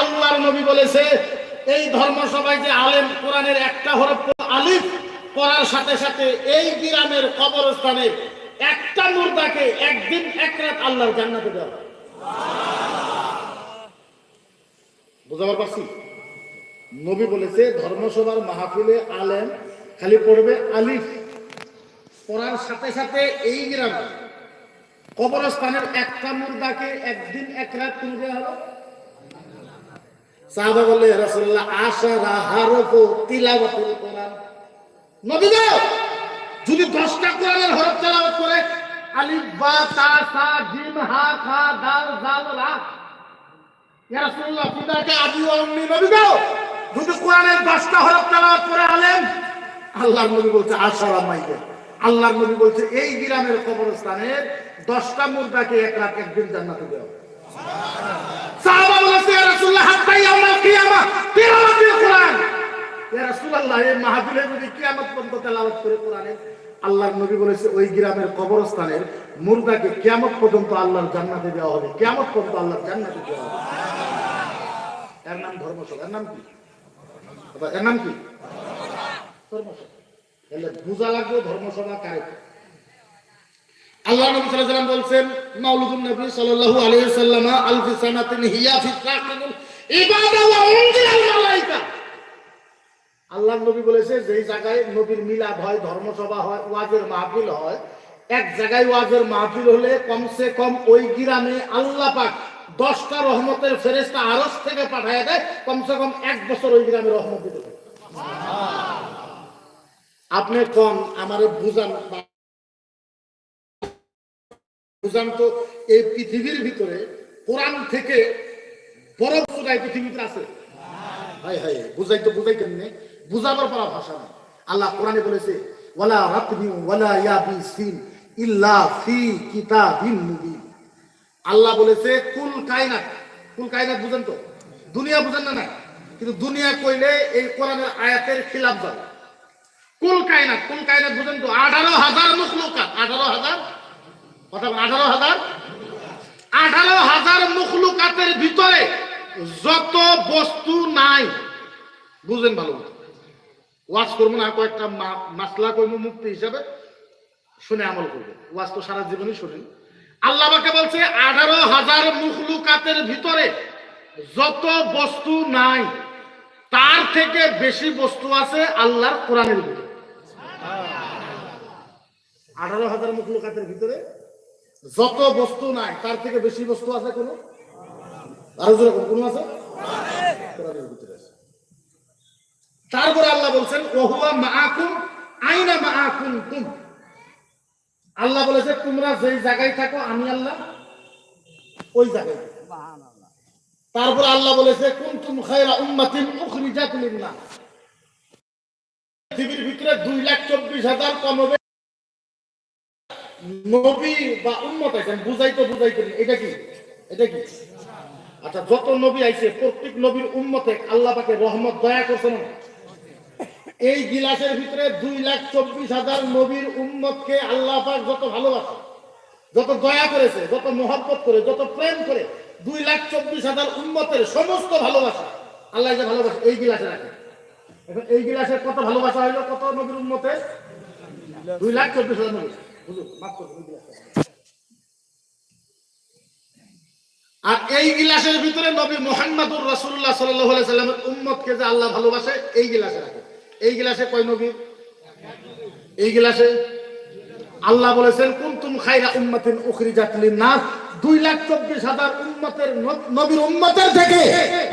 আল্লাহর নবী বলেছে, এই পড়ার সাথে সাথে এই কবরস্থানে একটা মুর্দাকে একদিন এক রাত আল্লাহর জান্নাতে দেওয়া। বুঝাবার পারছি? নবী বলেছে, ধর্মসভার মাহফিলে আলেম খালি পড়বে আলিফ। পড়ার সাথে সাথে এই গ্রাম, কবরস্থানের একটা মুর্দাকে একদিন এক রাত তুমি দেওয়া হলো? যদি 10টা কোরআনের হরফ তেলাওয়াত করে, আলিফ, বা, তা, সা হা দাল যদি কোরআনের 10টা হরফ তেলাওয়াত করে আলেম আল্লাহর নবী বলছে, আশারা মাইকে আল্লাহর নবী বলছে, এই গ্রামের কবরস্থানের 10টা মুর্দাকে এক রাত একদিন জান্নাতে দেওয়া আল্লাহর নবী বলেছে, ওই গ্রামের কবরস্থানের মুর্দাকে কিয়ামত পর্যন্ত আল্লাহর জান্নাতে দেওয়া হবে। কিয়ামত পর্যন্ত আল্লাহর জান্নাতে দেওয়া হবে। এর নাম ধর্মসভা এর নাম কি? এর নাম কি? আল্লাহ নবী বলেছে জায়গায় নবীর মিলাদ হয় ধর্মসভা হয়, ওয়াজের মাহফিল হয়, এক জায়গায় ওয়াজের মাহফিল হলে কমসে কম ওই গ্রামে আল্লাহ পাক দশটা রহমতের ফেরেস্তা আরস থেকে পাঠায় দেয়, কমসে কম এক বছর ওই গ্রামে রহমত দিতে আপনি কম, আমারে বুঝান বুঝান তো, এই পৃথিবীর ভিতরে কোরআন থেকে বড় বুঝাই পৃথিবীতে আছে? বুঝাই তো বুঝাই কেমনে? বুঝাবার পারা ভাষা না আল্লাহ কোরআনে বলেছে, ওয়ালা রাতবি ওয়ালা ইয়াবিসিন ইল্লা ফি কিতাবিন মুবিন। আল্লাহ বলেছে, কুল কায়নাত। কুল কায়নাত বুঝেন তো? দুনিয়া বুঝেন না না কিন্তু দুনিয়া কইলে এই কোরআনের আয়াতের খিলাফ যাবে কুল কায়নাত? কুল কায়নাত বুঝেন তো? আঠারো হাজার মুখলুকাত। আঠারো হাজার? কথা আঠারো হাজার? আঠারো হাজার মুখলুকাতের ভিতরে যত বস্তু নাই, বুঝেন ভালো ওয়াজ করব না কয়েকটা মাসলা করব মুক্তি হিসাবে। শুনে আমল করবে। ওয়াজ তো সারা জীবনই শুনেন। আল্লাহ আমাকে বলছে, আঠারো হাজার মুখলুকাতের ভিতরে যত বস্তু নাই, তার থেকে বেশি বস্তু আছে আল্লাহর কোরআনের ভিতরে। আঠারো হাজার মুখলুকাতের ভিতরে যত বস্তু নাই, তার থেকে বেশি বস্তু আছে কোনো? আরও জোরে কোন আছে? তারপরে আল্লাহ বলছেন, ওহুয়া মাআকুম, আইনা মাআকুম তুম আল্লাহ বলেছে, তোমরা যেই জায়গায় থাকো, আমি আল্লাহ ওই জায়গায়। তারপর আল্লাহ বলেছে, কুনতুম খায়রা উম্মাতিন উখরিজাত লিন-নাস। পৃথিবীর ভিতরে দুই লাখ চব্বিশ হাজার কমবে নবী বা উম্মত আছেন, বুঝাইতে বুঝাইতে এটা কি? এটা কি? আচ্ছা যত নবী আইছে, প্রত্যেক নবীর উম্মতে আল্লাহ পাকে রহমত, দয়া করছেন এই গিলাসের ভিতরে দুই লাখ চব্বিশ হাজার নবীর উম্মতকে আল্লাহ পাক যত ভালোবাসে, যত দয়া করেছে, যত মোহব্বত করে, যত প্রেম করে, দুই লাখ চব্বিশ হাজার উম্মতের সমস্ত ভালোবাসা আল্লাহ যে ভালোবাসে, এই গিলাসে রাখে। এখন এই গিলাসের কত ভালোবাসা হইল, কত নবীর উম্মতের দুই লাখ চব্বিশ হাজার নবী। আর এই গিলাসের ভিতরে নবী মোহাম্মদুর রাসূলুল্লাহ সাল্লাল্লাহু সাল্লামের উম্মতকে যে আল্লাহ ভালোবাসে, এই গিলাসে রাখে। এই গিলাসে কয় নবী? এই গিলাসে আল্লাহ বলেছেন, কুনতুম খাইরা উম্মাতিন উখরিজাত লিন-নাস। দুই লাখ চব্বিশ হাজার উম্মতের নবীর উম্মতের থেকে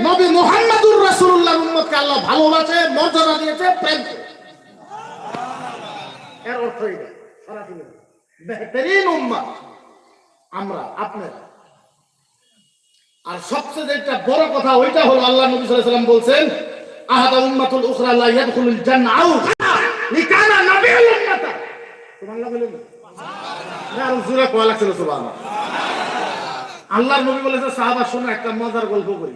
নবী মোহাম্মদুর রাসূলুল্লাহর উম্মতকে আল্লাহ ভালোবাসে, মর্যাদা দিয়েছে, প্রেম। এর অর্থ এটা বেহতরিন উম্মাহ আমরা, আপনারা। আর সবচেয়ে যেটা বড় কথা, ওইটা হলো আল্লাহ নবী সাল্লাল্লাহু বলছেন, আহাদা উম্মাতুল উখরা লা ইয়াদখুলুল জান্নাহ আও লিকানা নবী বলেছে, সাহাবা শোনো, একটা মজার গল্প করি।